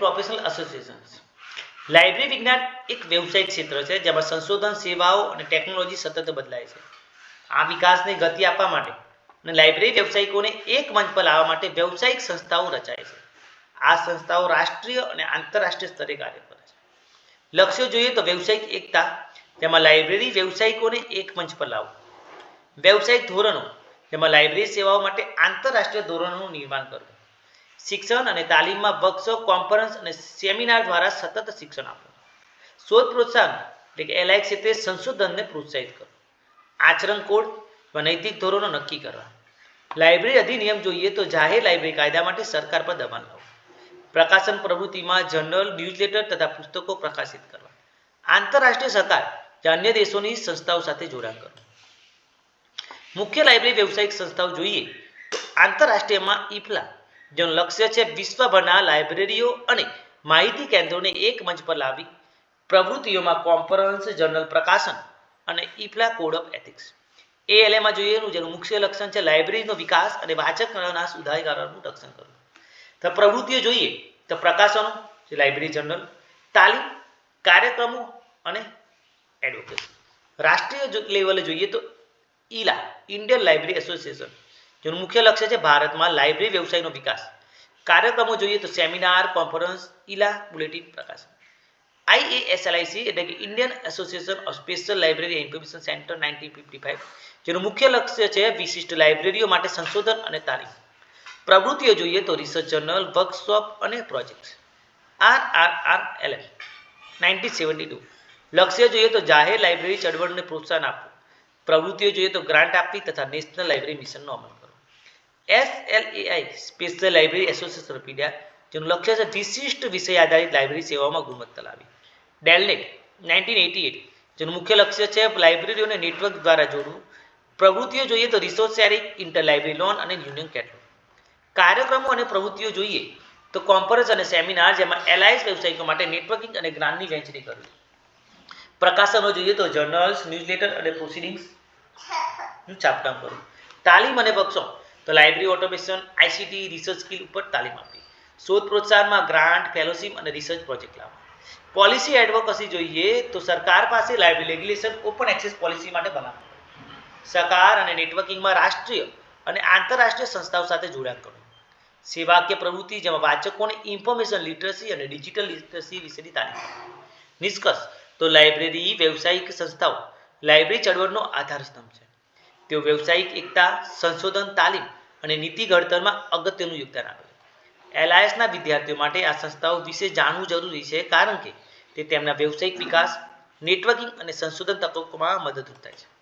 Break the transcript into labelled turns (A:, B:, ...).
A: Professional associations library વિજ્ઞાન એક વ્યવસાયિક ક્ષેત્ર છે, જેમાં સંશોધન સેવાઓ અને ટેકનોલોજી સતત બદલાય છે. આ વિકાસને ગતિ આપવા માટે અને લાઇબ્રેરી વ્યવસાયિકોને એક મંચ પર લાવવા માટે વ્યવસાયિક સંસ્થાઓ રચાય છે. આ સંસ્થાઓ રાષ્ટ્રીય અને આંતરરાષ્ટ્રીય સ્તરે કાર્ય કરે છે. લક્ષ્યો જોઈએ તો વ્યવસાયિક એકતા જેમાં લાઇબ્રેરી વ્યવસાયિકોને એક મંચ પર લાવવું વ્યવસાયિક ધોરણો જેમાં લાઇબ્રેરી સેવાઓ માટે આંતરરાષ્ટ્રીય ધોરણોનું નિર્માણ કરવું. શિક્ષણ અને તાલીમમાં વર્કશોપ, કોન્ફરન્સ અને સેમિનાર દ્વારા સતત શિક્ષણ આપવું શોધ પ્રોત્સાહન એટલે કે એલઆઈ ક્ષેત્રે સંશોધનને પ્રોત્સાહિત કરવું આચરણ કોડ નૈતિક ધોરણો નક્કી કરવા. લાઇબ્રેરી અધિનિયમ જોઈએ તો જાહેર લાઇબ્રેરી કાયદા માટે સરકાર પર દબાણ લાવવું પ્રકાશન પ્રવૃત્તિમાં જર્નલ, ન્યૂઝલેટર તથા પુસ્તકો પ્રકાશિત કરવા. આંતરરાષ્ટ્રીય સહકાર કે અન્ય દેશોની સંસ્થાઓ સાથે જોડાણ કરવું મુખ્ય લાઇબ્રેરી વ્યવસાયિક સંસ્થાઓ જોઈએ. તો આંતરરાષ્ટ્રીયમાં ઇફલા જેનું લક્ષ્ય છે વિશ્વભરના લાઇબ્રેરીઓ અને માહિતી કેન્દ્રોને એક મંચ પર લાવી પ્રવૃત્તિઓમાં કોન્ફરન્સ જર્નલ પ્રકાશન અને ઇફલા કોડ ઓફ એથિક્સ એએલએમાં જોઈએ જેનું મુખ્ય લક્ષણ છે લાઇબ્રેરીનો વિકાસ અને વાચકના સુધારણાનું રક્ષણ કરવું. તો પ્રવૃત્તિઓ જોઈએ તો પ્રકાશનો લાઇબ્રેરી જર્નલ તાલીમ, કાર્યક્રમો અને એડવોકેસી રાષ્ટ્રીય લેવલે જોઈએ તો ઈલા ઇન્ડિયન લાઇબ્રેરી એસોસિએશન જેનું મુખ્ય લક્ષ્ય છે ભારતમાં લાઇબ્રેરી વ્યવસાયનો વિકાસ. કાર્યક્રમો જોઈએ તો સેમિનાર કોન્ફરન્સ ઇલા બુલેટિન પ્રકાશન. આઈએએસએલઆઈસી એટલે કે Indian association of special library information centre nineteen fifty five જેનું મુખ્ય લક્ષ્ય છે વિશિષ્ટ લાઇબ્રેરીઓ માટે સંશોધન અને તાલીમ. પ્રવૃત્તિઓ જોઈએ તો રિસર્ચ જર્નલ વર્કશોપ અને project R R R L M nineteen seventy two લક્ષ્ય જોઈએ તો જાહેર લાઇબ્રેરી ચળવળને પ્રોત્સાહન આપવું. પ્રવૃત્તિઓ જોઈએ તો ગ્રાન્ટ આપવી તથા નેશનલ લાઇબ્રેરી મિશનનો અમલ કરવો. S L A I special library association of India જેનું લક્ષ્ય છે વિશિષ્ટ વિષય આધારિત લાઇબ્રેરી સેવાઓમાં ગુણવત્તા લાવી ડેલનેટ નાઇન્ટીન એટી એટ જેનું મુખ્ય લક્ષ્ય છે લાઇબ્રેરીઓને નેટવર્ક દ્વારા જોડવું. પ્રવૃત્તિઓ જોઈએ તો resource sharing inter library loan અને યુનિયન કેટલોગ કાર્યક્રમો અને પ્રવૃત્તિઓ જોઈએ તો કોન્ફરન્સ અને સેમિનાર જેમાં એલાયન્સ વેબસાઇટો માટે નેટવર્કિંગ અને જ્ઞાનની વહેંચણી કરવી. પ્રકાશનો જોઈએ તો જર્નલ્સ ન્યૂઝલેટર અને પ્રોસિડિંગ્સ છાપકામ કરવું. તાલીમ અને બક્ષો તો library automation ICT research skill ઉપર તાલીમ આપવી. શોધ પ્રોત્સાહનમાં ગ્રાન્ટ ફેલોશિપ અને રિસર્ચ પ્રોજેક્ટ લાવવા. પોલિસી એડવોકસી જોઈએ તો સરકાર પાસે library regulation open access policy માટે બનાવવું સરકાર અને નેટવર્કિંગમાં રાષ્ટ્રીય અને આંતરરાષ્ટ્રીય સંસ્થાઓ સાથે જોડાણ કરવું. સેવાકીય પ્રવૃત્તિ જેમાં વાચકોને ઇન્ફોર્મેશન લિટરસી અને ડિજિટલ લિટરસી વિશેની તાલીમ. નિષ્કર્ષ તો લાઇબ્રેરી વ્યવસાયિક સંસ્થાઓ. લાઇબ્રેરી ચળવળનો આધાર સ્તંભ છે. તેઓ વ્યવસાયિક એકતા, સંશોધન, તાલીમ અને નીતિ ઘડતરમાં અગત્યનું યોગદાન આપે છે. એલઆઈએસના વિદ્યાર્થીઓ માટે આ સંસ્થાઓ વિશે જાણવું જરૂરી છે કારણ કે તે તેમના વ્યવસાયિક વિકાસ, નેટવર્કિંગ અને સંશોધન તકોમાં મદદરૂપ થાય છે.